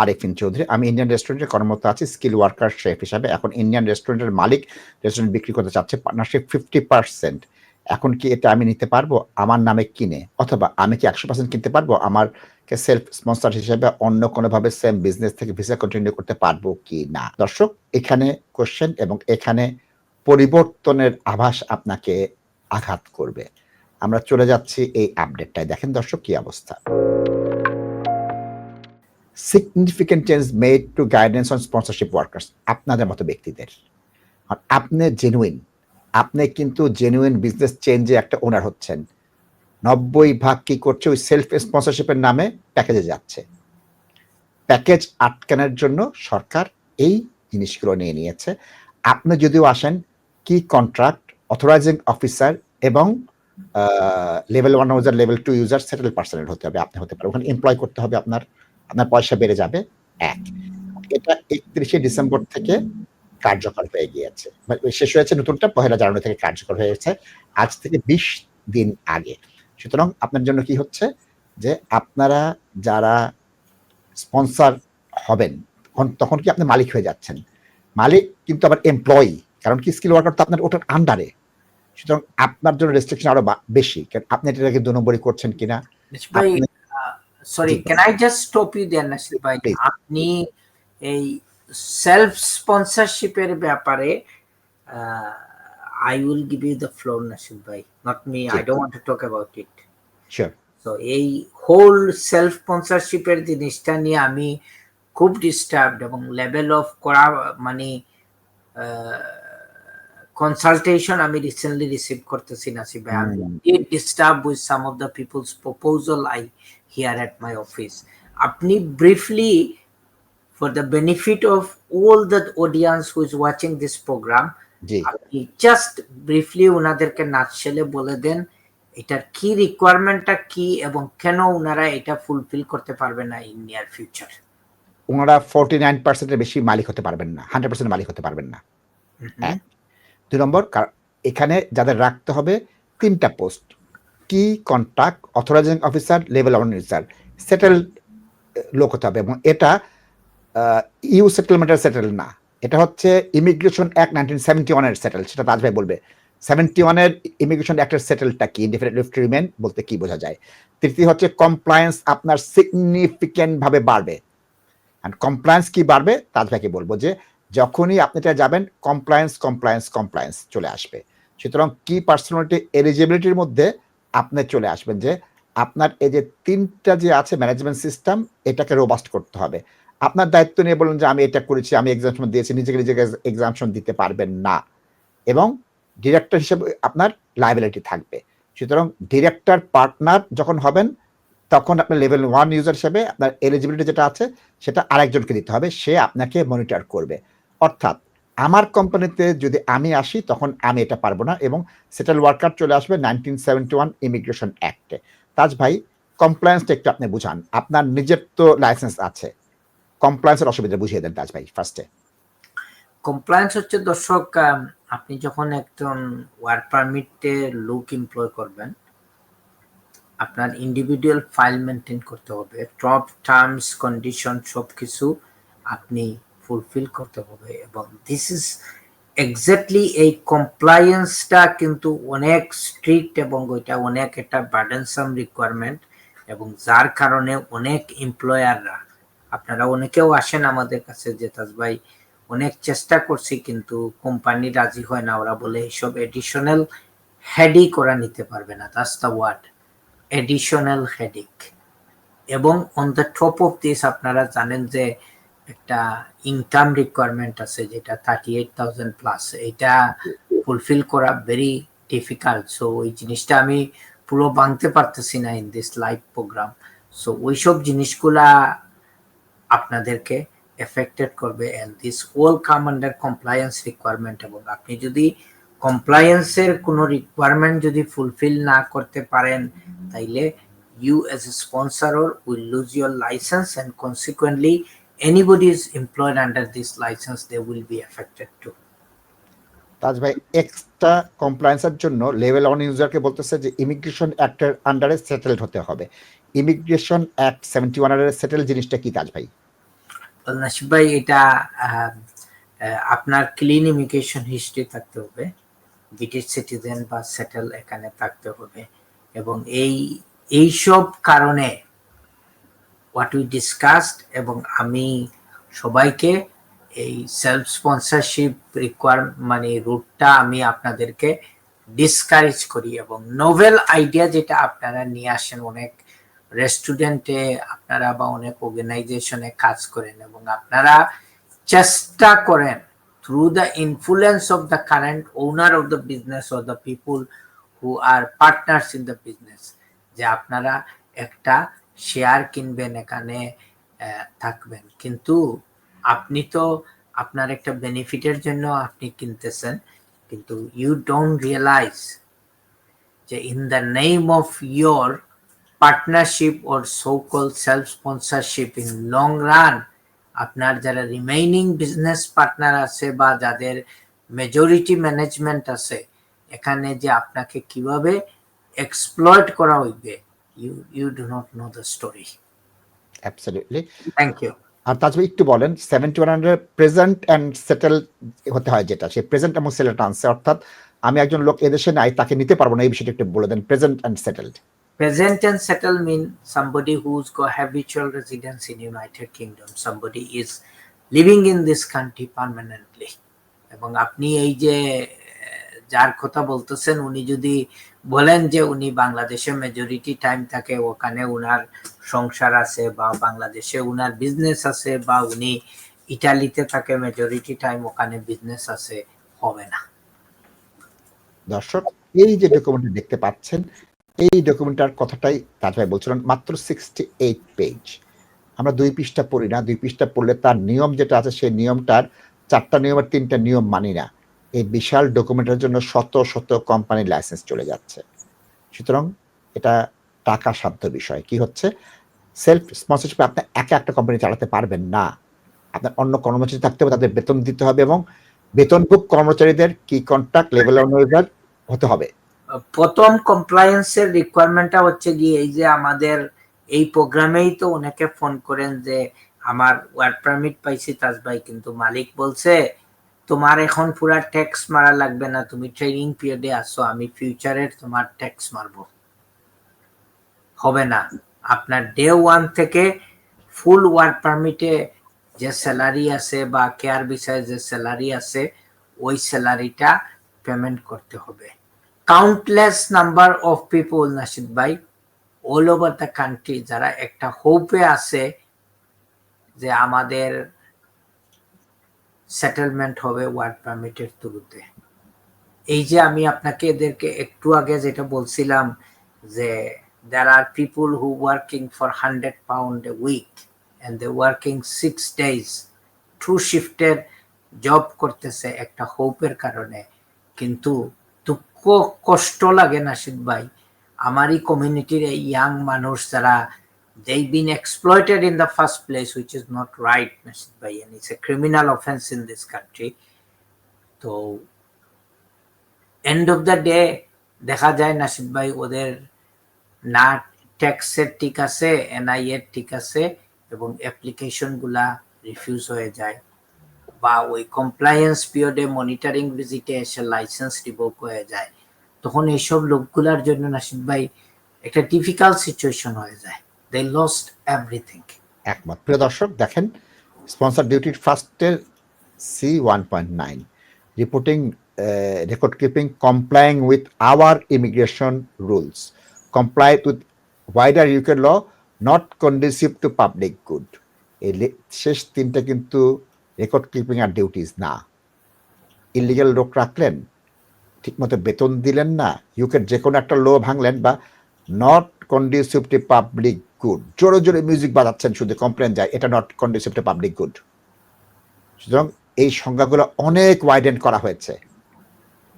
আরেফিন চৌধুরী। আমি ইন্ডিয়ান রেস্টুরেন্টে কর্মরত আছি স্কিল ওয়ার্কার শেফ হিসাবে। এখন ইন্ডিয়ান রেস্টুরেন্টের মালিক রেস্টুরেন্ট বিক্রি করতে চাচ্ছে পার্টনারশিপ ফিফটি পার্সেন্ট এখন কি এটা আমি নিতে পারব? আমার নামে কিনে, অথবা আমি কি একশো পার্সেন্ট কিনতে পারব? আমারকে সেলফ স্পন্সর হিসেবে অন্য কোনোভাবে সেম বিজনেস থেকে ভিসা কন্টিনিউ করতে পারব কি না? দর্শক, এখানে কোশ্চেন এবং এখানে পরিবর্তনের আভাস আপনাকে আঘাত করবে। আমরা চলে যাচ্ছি এই আপডেটটায় দেখেন দর্শক কি অবস্থা। Significant change made to guidance on sponsorship workers আপনাদের মতো ব্যক্তিদের। আর আপনি জেনুইন আপনি কিন্তু জেনুইন বিজনেস চেঞ্জে একটা ওনার হচ্ছেন। নব্বই ভাগ কি করছে ওই সেলফ স্পন্সরশিপের নামে প্যাকেজে যাচ্ছে। প্যাকেজ আটকানোর জন্য সরকার এই জিনিসগুলো নিয়ে নিয়েছে। আপনি যদিও আসেন, কি কন্ট্রাক্ট অথরাইজিং অফিসার এবং level one user level two user settle পার্সনের হতে হবে, আপনি হতে পারেন ওখানে এমপ্লয় করতে হবে আপনার। আপনার পয়সা বেড়ে যাবে এক। এটা একত্রিশে ডিসেম্বর থেকে কার্যকর হয়ে গিয়েছে। মানে শেষ হয়েছে নতুনটা পহেলা জানুয়ারি থেকে কার্যকর হয়েছে আজ থেকে বিশ দিন আগে। সুতরাং আপনার জন্য কি হচ্ছে? যে আপনারা যারা স্পন্সর হবেন তখন কি আপনি মালিক হয়ে যাচ্ছেন? মালিক কিন্তু আবার এমপ্লয়ি কারণ কি স্কিল ওয়ার্কার তো আপনার ওটার আন্ডারে সুতরাং আপনার জন্য রেস্ট্রিকশন আরও বেশি কারণ আপনি এটাকে দু নম্বরই করছেন কিনা? Sorry can I just stop you there Nasir ভাই আপনি এই সেলফ স্পন্সরশিপের ব্যাপারে I will give you the floor Nasir ভাই not me I don't want to talk about it sure তো এই হোল সেলফ স্পন্সরশিপের জিনিসটা নিয়ে আমি খুব ডিস্টার্বড এবং লেভেল অফ করা মানে consultation আমি recently received করতেছি নাসিব ভাই। আমি disturb with some of the peoples proposal I hear at my office আপনি briefly for the benefit of all the audience who is watching this program আপনি just briefly ওনাদেরকে নাচলে বলে দেন এটার কি রিকোয়ারমেন্টটা কি এবং কেন ওনারা এটা ফুলফিল করতে পারবে না ইন নিয়ার ফিউচার ওনারা ফোরটি নাইন পার্সেন্টের বেশি মালিক হতে পারবেন না হান্ড্রেড পার্সেন্ট মালিক হতে পারবেন না। দুই নম্বর এখানে যাদের রাখতে হবে তিনটা পোস্ট। কি contract authorising officer level user settle লোক হতে হবে এবং এটা ইউ সেটেলমেন্টের সেটেল না। এটা হচ্ছে ইমিগ্রেশন অ্যাক্ট নাইনটিন সেভেন্টি ওয়ানের সেটেল সেটা তাজ ভাই বলবে। সেভেন্টি ওয়ানের ইমিগ্রেশন অ্যাক্টের সেটেলটা কি? ইনডিফিনিট রিমেন বলতে কি বোঝা যায়? তৃতীয় হচ্ছে কমপ্লায়েন্স আপনার সিগনিফিকেন্ট ভাবে বাড়বে। অ্যান্ড কমপ্লায়েন্স কি বাড়বে? তাজ ভাইকে বলব যে যখনই আপনি এটা যাবেন কমপ্লায়েন্স কমপ্লায়েন্স কমপ্লায়েন্স চলে আসবে। সুতরাং কি পার্সোনালিটি এলিজিবিলিটির মধ্যে আপনি চলে আসবেন যে আপনার এই যে তিনটা যে আছে ম্যানেজমেন্ট সিস্টেম এটাকে রোবাস্ট করতে হবে। আপনার দায়িত্ব নিয়ে বলুন যে আমি এটা করেছি, আমি এক্সামশন দিয়েছি, নিজেকে নিজেকে এক্সামশন দিতে পারবেন না। এবং ডিরেক্টর হিসেবে আপনার লাইবিলিটি থাকবে। সুতরাং ডিরেক্টর পার্টনার যখন হবেন, তখন আপনার লেভেল ওয়ান ইউজার হিসেবে আপনার এলিজিবিলিটি যেটা আছে, সেটা আরেকজনকে দিতে হবে, সে আপনাকে মনিটর করবে। অর্থাৎ আমার কোম্পানিতে যদি আমি আসি, তখন আমি এটা পারব না এবং সেটেল ওয়ার্কার চলে আসবে নাইনটিন সেভেন্টি ওয়ান ইমিগ্রেশন অ্যাক্টে তাজ ভাই কমপ্লায়েন্সটা একটু আপনি বুঝান। আপনার নিজের তো লাইসেন্স আছে। কমপ্লায়েন্সের অসুবিধা বুঝিয়ে দেন তাজ ভাই ফার্স্টে কমপ্লায়েন্স হচ্ছে দর্শক আপনি যখন একজন ওয়ার্ক পারমিটে লোক এমপ্লয় করবেন, আপনার ইন্ডিভিজুয়াল ফাইল মেনটেন করতে হবে। টপ টার্মস কন্ডিশন সব কিছু আপনি ফুলফিল করতে হবে এবং দিস ইজ এক্স্যাক্টলি এই কমপ্লায়েন্সটা কিন্তু অনেক স্ট্রিক্ট এবং ওইটা অনেক একটা বার্ডেনসাম রিকোয়ারমেন্ট এবং যার কারণে অনেক এমপ্লয়াররা আপনারা অনেকেও আসেন আমাদের কাছে যে তাজ ভাই, অনেক চেষ্টা করছি কিন্তু কোম্পানি রাজি হয় না, ওরা বলে এইসব এডিশনাল হেডিক ওরা নিতে পারবে না that's the word additional headache এবং on the top of this আপনারা জানেন যে একটা ইনকাম রিকোয়ারমেন্ট আছে যেটা থার্টি এইট থাউজেন্ড প্লাস এটা ফুলফিল করা ভেরি ডিফিকাল্ট সো ওই জিনিসটা আমি পুরো ভাঙতে পারতেছি না in this live programme so ওইসব জিনিসগুলা আপনাদেরকে এফেক্টেড করবে অ্যান্ড দিস ওল কাম আন্ডার কমপ্লায়েন্স রিকোয়ারমেন্ট এবং আপনি যদি কমপ্লায়েন্সের কোনো রিকোয়ারমেন্ট যদি ফুলফিল না করতে পারেন, তাইলে you as a sponsor will lose your licence and consequently anybody is employed under this license they will be affected too. Taj ভাই এক্সট্রা কমপ্লায়েন্সের জন্য লেভেল ওয়ান ইউজারকে বলতেছে যে ইমিগ্রেশন অ্যাক্টের আন্ডারে সেটেলড হতে হবে। Immigration act seventy one settle জিনিসটা কি তাজ ভাই? নাসিব ভাই এটা আপনার ক্লিন ইমিগ্রেশন হিস্ট্রি থাকতে হবে। ব্রিটিশ সিটিজেন বা সেটেল এখানে থাকতে হবে। এবং এই এইসব কারণে হোয়াট উই ডিসকাসড এবং আমি সবাইকে এই সেলফ স্পন্সরশিপ রিকোয়ার মানে রুটটা আমি আপনাদেরকে ডিসকারেজ করি এবং নোভেল আইডিয়া যেটা আপনারা নিয়ে আসেন, অনেক রেস্টুরেন্টে আপনারা বা অনেক অর্গানাইজেশনে কাজ করেন এবং আপনারা চেষ্টা করেন through the influence of the current owner of the business or the people who are partners in the business যে আপনারা একটা শেয়ার কিনবেন এখানে থাকবেন। কিন্তু আপনি তো আপনার একটা বেনিফিটের জন্য আপনি কিনতেছেন, কিন্তু ইউ ডোন্ট রিয়েলাইজ যে in the name of your partnership or so call self sponsorship in long run আপনার যারা রিমেইনিং বিজনেস পার্টনার আছে বা যাদের মেজরিটি ম্যানেজমেন্ট আছে, এখানে যে আপনাকে কীভাবে এক্সপ্লয়েট করা হইবে you you do not know the story absolutely thank you আর তাজবে একটু বলেন seventy one hundred present and settle হতে হয় যেটা সেই প্রেজেন্ট এবং সেটেল আনছে অর্থাৎ আমি একজন লোক এদেশে নাই তাকে নিতে পারব না এই বিষয়টা একটু বলে দেন present and settled Present and settle mean somebody who's got habitual residence in United Kingdom. Somebody is living in this country permanently. এবং আপনি এই যে যার কথা বলতেছেন উনি যদি বলেন যে উনি বাংলাদেশে মেজরিটি টাইম থাকে, ওখানে উনার সংসার আছে বা বাংলাদেশে উনার বিজনেস আছে বা উনি ইটালিতে থাকে মেজরিটি টাইম ওখানে বিজনেস আছে, হবে না। দর্শক, এই যে ডকুমেন্টটি দেখতে পাচ্ছেন, এই ডকুমেন্টটার কথাটাই তাজ ভাই বলছিলেন, মাত্র সিক্সটি এইট পেজ আমরা দুই পৃষ্ঠা পড়ি না, দুই পৃষ্ঠা পড়লে তার নিয়ম যেটা আছে, সেই নিয়মটার চারটা নিয়মের তিনটা নিয়ম মানি না। এই বিশাল ডকুমেন্টের জন্য শত শত কোম্পানির লাইসেন্স চলে যাচ্ছে। সুতরাং এটা টাকা সাধ্য বিষয়। কি হচ্ছে? সেলফ স্পন্সরশিপে আপনি একা একটা কোম্পানি চালাতে পারবেন না। আপনার অন্য কর্মচারী থাকতে হবে, তাদের বেতন দিতে হবে এবং বেতনভুক কর্মচারীদের কি কন্ট্রাক্ট লেভেল অনুযায়ী হতে হবে। প্রথম কমপ্লায়েন্সের রিকোয়ারমেন্টটা হচ্ছে গিয়ে এই যে আমাদের এই প্রোগ্রামেই তো অনেকে ফোন করেন যে, আমার ওয়ার্ক পারমিট পাইছি তাজ ভাই কিন্তু মালিক বলছে তোমার এখন পুরা ট্যাক্স মারা লাগবে না, তুমি ট্রেনিং পিরিয়ডে আসো আমি ফিউচারের তোমার ট্যাক্স মারবো। হবে না। আপনার ডে ওয়ান থেকে ফুল ওয়ার্ক পারমিটে যে স্যালারি আছে বা কেয়ার বিষয়ে যে স্যালারি আছে, ওই স্যালারিটা পেমেন্ট করতে হবে। Countless number of people Nasid ভাই অল ওভার দ্য কান্ট্রি যারা একটা হোপে আছে যে আমাদের সেটেলমেন্ট হবে ওয়ার্ক পারমিটের থ্রুতে এই যে আমি আপনাকে এদেরকে একটু আগে যেটা বলছিলাম যে there are people who working for 100 pound a week and they working six days two শিফটের job করতেছে একটা হোপের কারণে। কিন্তু দুঃখ কষ্ট লাগে নাসিদ ভাই, আমারই কমিউনিটির এই ইয়াং মানুষ যারা they been exploited in the first place, which is not right ভাই and it's a criminal offense in this country. তো এন্ড অফ দ্য ডে দেখা যায় নাসিদ ভাই, ওদের না ট্যাক্সের ঠিক আছে এনআই এর ঠিক আছে, এবং অ্যাপ্লিকেশনগুলা রিফিউজ হয়ে যায়, বা ওই কমপ্লায়েন্স পিরিয়ডে মনিটরিং ভিজিটে এসে লাইসেন্স রিভোক হয়ে যায়, তখন এইসব লোকগুলার জন্য নাসিদ ভাই, একটা ডিফিকাল্ট সিচুয়েশন হয়ে যায়। দে লস্ট এভরিথিং একমত। প্রিয় দর্শক, দেখেন, স্পন্সর ডিউটির ফার্স্টের C one point nine reporting record keeping complying with our immigration rules comply with wider UK law not conducive to public good এই শেষ তিনটা কিন্তু রেকর্ড কিপিং আর ডিউটিস না। ইলিগাল লোক রাখলেন, ঠিকমতো বেতন দিলেন না ইউকের যে কোনো একটা লো ভাঙলেন বা not conducive to public good জোরে জোরে মিউজিক বাজাচ্ছেন শুধু কমপ্লেন যায়, এটা not conducive to public good সুতরাং এই সংজ্ঞাগুলো অনেক ওয়াইডেন করা হয়েছে।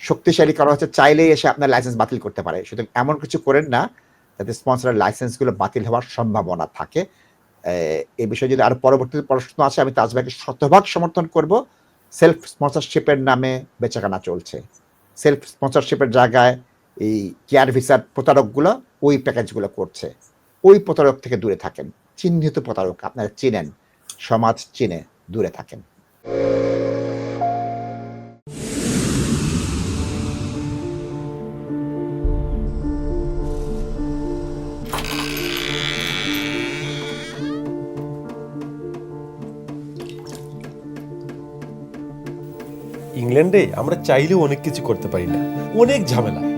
শক্তিশালী করা হচ্ছে চাইলেই এসে আপনার লাইসেন্স বাতিল করতে পারে। সুতরাং এমন কিছু করেন না, যাতে স্পন্সরের লাইসেন্সগুলো বাতিল হওয়ার সম্ভাবনা থাকে। এই বিষয়ে যদি আরও পরবর্তীতে প্রশ্ন আসে, আমি তাজভাইকে শতভাগ সমর্থন করব। সেলফ স্পন্সরশিপের নামে বেচাকেনা চলছে। সেলফ স্পন্সরশিপের জায়গায় এই কেয়ার ভিসার প্রতারকগুলো ওই প্যাকেজগুলো করছে। ওই প্রতারক থেকে দূরে থাকেন। চিহ্নিত প্রতারক, আপনারা চিনেন। সমাজ চিনে দূরে থাকেন। ইংল্যান্ডে আমরা চাইলেও অনেক কিছু করতে পারি না। অনেক ঝামেলা।